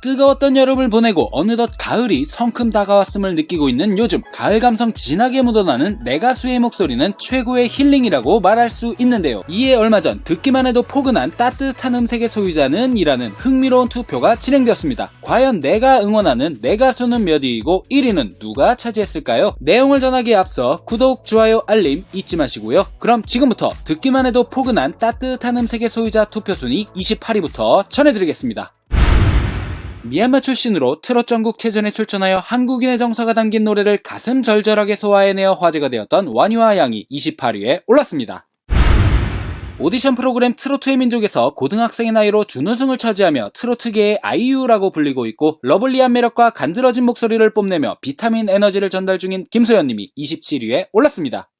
뜨거웠던 여름을 보내고 어느덧 가을이 성큼 다가왔음을 느끼고 있는 요즘 가을 감성 진하게 묻어나는 내 가수의 목소리는 최고의 힐링이라고 말할 수 있는데요. 이에 얼마 전 듣기만 해도 포근한 따뜻한 음색의 소유자는 이라는 흥미로운 투표가 진행되었습니다. 과연 내가 응원하는 내 가수는 몇 위이고 1위는 누가 차지했을까요? 내용을 전하기에 앞서 구독, 좋아요, 알림 잊지 마시고요. 그럼 지금부터 듣기만 해도 포근한 따뜻한 음색의 소유자 투표 순위 28위부터 전해드리겠습니다. 미얀마 출신으로 트롯 전국 체전에 출전하여 한국인의 정서가 담긴 노래를 가슴 절절하게 소화해내어 화제가 되었던 완유아 양이 28위에 올랐습니다. 오디션 프로그램 트로트의 민족에서 고등학생의 나이로 준우승을 차지하며 트로트계의 아이유라고 불리고 있고 러블리한 매력과 간드러진 목소리를 뽐내며 비타민 에너지를 전달 중인 김소연님이 27위에 올랐습니다.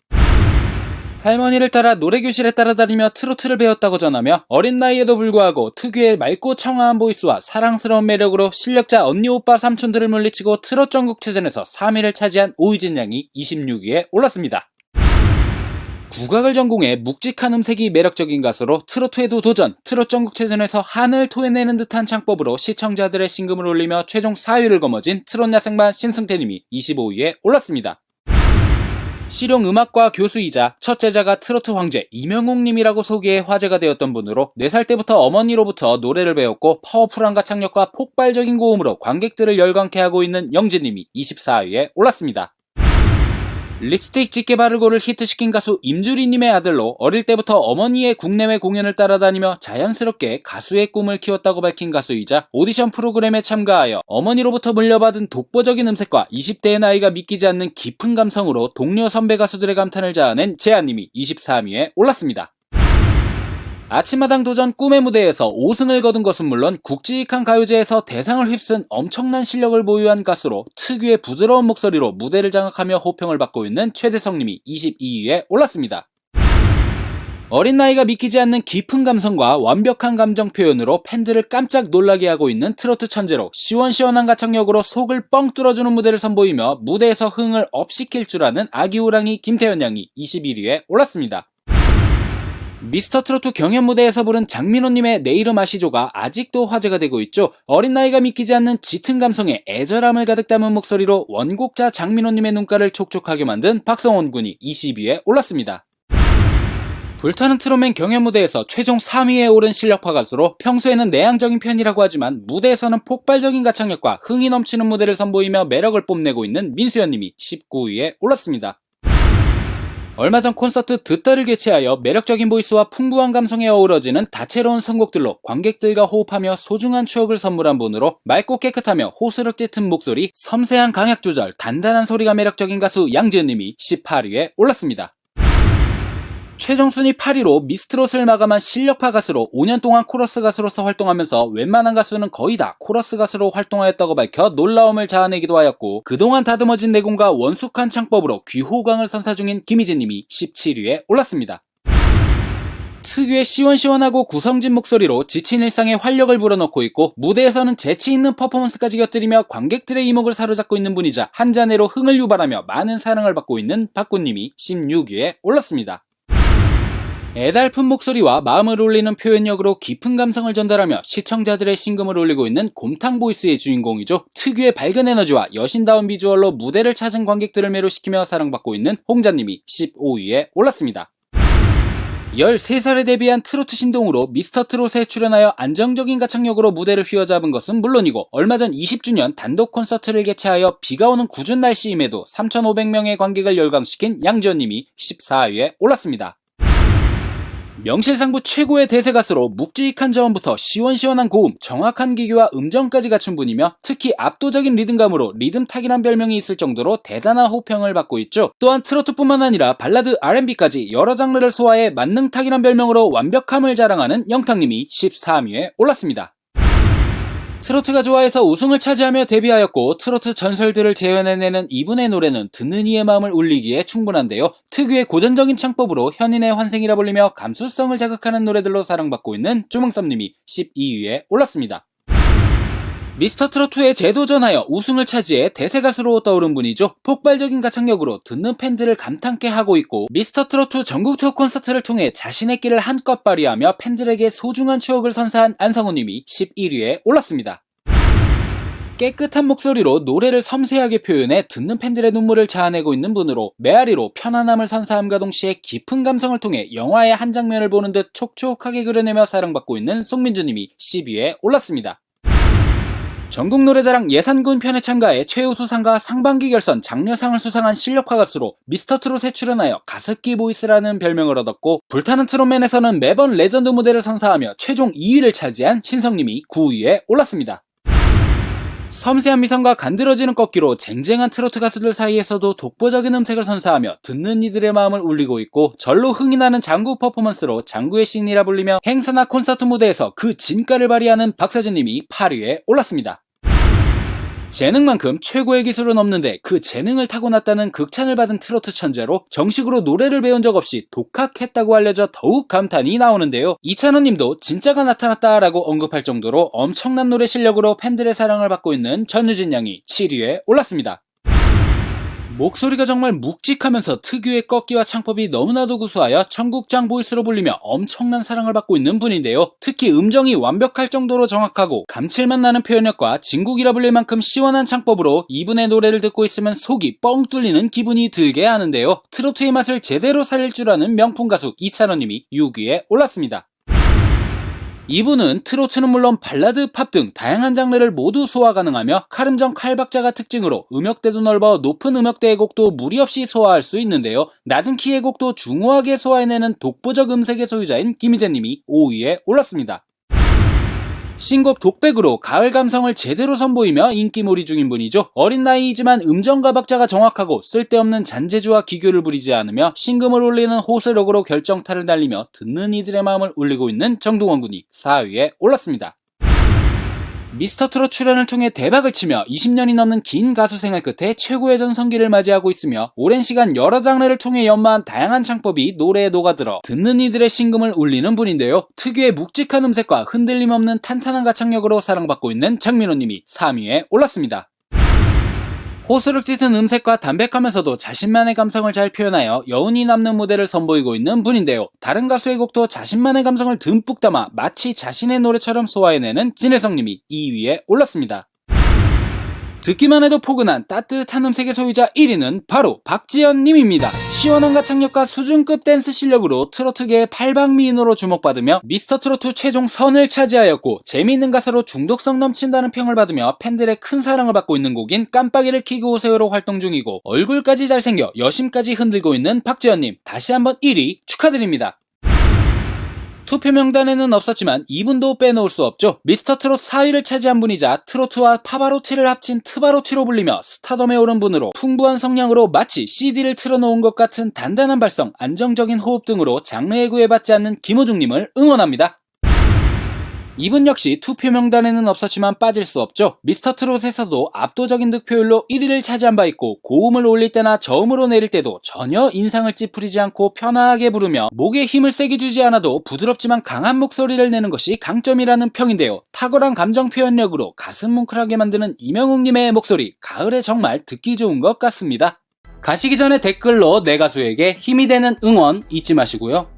할머니를 따라 노래교실에 따라다니며 트로트를 배웠다고 전하며 어린 나이에도 불구하고 특유의 맑고 청아한 보이스와 사랑스러운 매력으로 실력자 언니 오빠 삼촌들을 물리치고 트롯 전국체전에서 3위를 차지한 오유진 양이 26위에 올랐습니다. 국악을 전공해 묵직한 음색이 매력적인 가수로 트로트에도 도전, 트롯 전국체전에서 한을 토해내는 듯한 창법으로 시청자들의 신금을 올리며 최종 4위를 거머쥔 트롯 야생반 신승태님이 25위에 올랐습니다. 실용 음악과 교수이자 첫 제자가 트로트 황제 이명웅님이라고 소개해 화제가 되었던 분으로 4살 때부터 어머니로부터 노래를 배웠고 파워풀한 가창력과 폭발적인 고음으로 관객들을 열광케 하고 있는 영진님이 24위에 올랐습니다. 립스틱 짙게 바르고를 히트시킨 가수 임주리님의 아들로 어릴 때부터 어머니의 국내외 공연을 따라다니며 자연스럽게 가수의 꿈을 키웠다고 밝힌 가수이자 오디션 프로그램에 참가하여 어머니로부터 물려받은 독보적인 음색과 20대의 나이가 믿기지 않는 깊은 감성으로 동료 선배 가수들의 감탄을 자아낸 재한님이 23위에 올랐습니다. 아침마당 도전 꿈의 무대에서 5승을 거둔 것은 물론 국지익한 가요제에서 대상을 휩쓴 엄청난 실력을 보유한 가수로 특유의 부드러운 목소리로 무대를 장악하며 호평을 받고 있는 최대성님이 22위에 올랐습니다. 어린 나이가 믿기지 않는 깊은 감성과 완벽한 감정 표현으로 팬들을 깜짝 놀라게 하고 있는 트로트 천재로 시원시원한 가창력으로 속을 뻥 뚫어주는 무대를 선보이며 무대에서 흥을 업시킬 줄 아는 아기 호랑이 김태현 양이 21위에 올랐습니다. 미스터 트로트 경연 무대에서 부른 장민호님의 내 이름 아시죠가 아직도 화제가 되고 있죠. 어린 나이가 믿기지 않는 짙은 감성에 애절함을 가득 담은 목소리로 원곡자 장민호님의 눈가를 촉촉하게 만든 박성원 군이 20위에 올랐습니다. 불타는 트롯맨 경연 무대에서 최종 3위에 오른 실력파 가수로 평소에는 내향적인 편이라고 하지만 무대에서는 폭발적인 가창력과 흥이 넘치는 무대를 선보이며 매력을 뽐내고 있는 민수연님이 19위에 올랐습니다. 얼마 전 콘서트 듣다를 개최하여 매력적인 보이스와 풍부한 감성에 어우러지는 다채로운 선곡들로 관객들과 호흡하며 소중한 추억을 선물한 분으로 맑고 깨끗하며 호스력 짙은 목소리, 섬세한 강약 조절, 단단한 소리가 매력적인 가수 양지은님이 18위에 올랐습니다. 최종 순위 8위로 미스트롯을 마감한 실력파 가수로 5년 동안 코러스 가수로서 활동하면서 웬만한 가수는 거의 다 코러스 가수로 활동하였다고 밝혀 놀라움을 자아내기도 하였고 그동안 다듬어진 내공과 원숙한 창법으로 귀호강을 선사 중인 김희진님이 17위에 올랐습니다. 특유의 시원시원하고 구성진 목소리로 지친 일상에 활력을 불어넣고 있고 무대에서는 재치 있는 퍼포먼스까지 곁들이며 관객들의 이목을 사로잡고 있는 분이자 한 잔해로 흥을 유발하며 많은 사랑을 받고 있는 박구님이 16위에 올랐습니다. 애달픈 목소리와 마음을 울리는 표현력으로 깊은 감성을 전달하며 시청자들의 심금을 울리고 있는 곰탕 보이스의 주인공이죠. 특유의 밝은 에너지와 여신다운 비주얼로 무대를 찾은 관객들을 매료시키며 사랑받고 있는 홍자님이 15위에 올랐습니다. 13살에 데뷔한 트로트 신동으로 미스터 트롯에 출연하여 안정적인 가창력으로 무대를 휘어잡은 것은 물론이고 얼마 전 20주년 단독 콘서트를 개최하여 비가 오는 궂은 날씨임에도 3,500명의 관객을 열광시킨 양지연님이 14위에 올랐습니다. 명실상부 최고의 대세 가수로 묵직한 저음부터 시원시원한 고음, 정확한 기교와 음정까지 갖춘 분이며 특히 압도적인 리듬감으로 리듬탁이란 별명이 있을 정도로 대단한 호평을 받고 있죠. 또한 트로트뿐만 아니라 발라드, R&B까지 여러 장르를 소화해 만능탁이란 별명으로 완벽함을 자랑하는 영탁님이 13위에 올랐습니다. 트로트가 좋아해서 우승을 차지하며 데뷔하였고 트로트 전설들을 재현해내는 이분의 노래는 듣는 이의 마음을 울리기에 충분한데요. 특유의 고전적인 창법으로 현인의 환생이라 불리며 감수성을 자극하는 노래들로 사랑받고 있는 쪼멍썸님이 12위에 올랐습니다. 미스터 트로트에 재도전하여 우승을 차지해 대세 가수로 떠오른 분이죠. 폭발적인 가창력으로 듣는 팬들을 감탄케 하고 있고 미스터 트로트 전국 투어 콘서트를 통해 자신의 끼를 한껏 발휘하며 팬들에게 소중한 추억을 선사한 안성우님이 11위에 올랐습니다. 깨끗한 목소리로 노래를 섬세하게 표현해 듣는 팬들의 눈물을 자아내고 있는 분으로 메아리로 편안함을 선사함과 동시에 깊은 감성을 통해 영화의 한 장면을 보는 듯 촉촉하게 그려내며 사랑받고 있는 송민주님이 10위에 올랐습니다. 전국 노래자랑 예산군 편에 참가해 최우수상과 상반기 결선 장려상을 수상한 실력파 가수로 미스터트롯에 출연하여 가습기 보이스라는 별명을 얻었고 불타는 트롯맨에서는 매번 레전드 무대를 선사하며 최종 2위를 차지한 신성님이 9위에 올랐습니다. 섬세한 미성과 간드러지는 꺾기로 쟁쟁한 트로트 가수들 사이에서도 독보적인 음색을 선사하며 듣는 이들의 마음을 울리고 있고 절로 흥이 나는 장구 퍼포먼스로 장구의 신이라 불리며 행사나 콘서트 무대에서 그 진가를 발휘하는 박사진님이 8위에 올랐습니다. 재능만큼 최고의 기술은 없는데 그 재능을 타고났다는 극찬을 받은 트로트 천재로 정식으로 노래를 배운 적 없이 독학했다고 알려져 더욱 감탄이 나오는데요. 이찬원님도 진짜가 나타났다라고 언급할 정도로 엄청난 노래 실력으로 팬들의 사랑을 받고 있는 전유진 양이 7위에 올랐습니다. 목소리가 정말 묵직하면서 특유의 꺾기와 창법이 너무나도 구수하여 청국장 보이스로 불리며 엄청난 사랑을 받고 있는 분인데요. 특히 음정이 완벽할 정도로 정확하고 감칠맛 나는 표현력과 진국이라 불릴 만큼 시원한 창법으로 이분의 노래를 듣고 있으면 속이 뻥 뚫리는 기분이 들게 하는데요. 트로트의 맛을 제대로 살릴 줄 아는 명품 가수 이찬원님이 6위에 올랐습니다. 이분은 트로트는 물론 발라드, 팝 등 다양한 장르를 모두 소화 가능하며 칼음정 칼박자가 특징으로 음역대도 넓어 높은 음역대의 곡도 무리 없이 소화할 수 있는데요. 낮은 키의 곡도 중후하게 소화해내는 독보적 음색의 소유자인 김희재님이 5위에 올랐습니다. 신곡 독백으로 가을 감성을 제대로 선보이며 인기몰이 중인 분이죠. 어린 나이이지만 음정과 박자가 정확하고 쓸데없는 잔재주와 기교를 부리지 않으며 신금을 올리는 호소력으로 결정타를 날리며 듣는 이들의 마음을 울리고 있는 정동원 군이 4위에 올랐습니다. 미스터트롯 출연을 통해 대박을 치며 20년이 넘는 긴 가수 생활 끝에 최고의 전성기를 맞이하고 있으며 오랜 시간 여러 장르를 통해 연마한 다양한 창법이 노래에 녹아들어 듣는 이들의 심금을 울리는 분인데요. 특유의 묵직한 음색과 흔들림 없는 탄탄한 가창력으로 사랑받고 있는 장민호님이 3위에 올랐습니다. 호소력 짙은 음색과 담백하면서도 자신만의 감성을 잘 표현하여 여운이 남는 무대를 선보이고 있는 분인데요. 다른 가수의 곡도 자신만의 감성을 듬뿍 담아 마치 자신의 노래처럼 소화해내는 진혜성님이 2위에 올랐습니다. 듣기만 해도 포근한 따뜻한 음색의 소유자 1위는 바로 박지연님입니다. 시원한 가창력과 수준급 댄스 실력으로 트로트계의 팔방미인으로 주목받으며 미스터트로트 최종 선을 차지하였고 재미있는 가사로 중독성 넘친다는 평을 받으며 팬들의 큰 사랑을 받고 있는 곡인 깜빡이를 키고 오세요로 활동 중이고 얼굴까지 잘생겨 여심까지 흔들고 있는 박지연님 다시 한번 1위 축하드립니다. 투표 명단에는 없었지만 이분도 빼놓을 수 없죠. 미스터 트롯 4위를 차지한 분이자 트로트와 파바로치를 합친 트바로치로 불리며 스타덤에 오른 분으로 풍부한 성량으로 마치 CD를 틀어놓은 것 같은 단단한 발성, 안정적인 호흡 등으로 장르에 구애받지 않는 김호중님을 응원합니다. 이분 역시 투표 명단에는 없었지만 빠질 수 없죠. 미스터 트롯에서도 압도적인 득표율로 1위를 차지한 바 있고 고음을 올릴 때나 저음으로 내릴 때도 전혀 인상을 찌푸리지 않고 편하게 부르며 목에 힘을 세게 주지 않아도 부드럽지만 강한 목소리를 내는 것이 강점이라는 평인데요. 탁월한 감정 표현력으로 가슴 뭉클하게 만드는 이명웅님의 목소리 가을에 정말 듣기 좋은 것 같습니다. 가시기 전에 댓글로 내 가수에게 힘이 되는 응원 잊지 마시고요.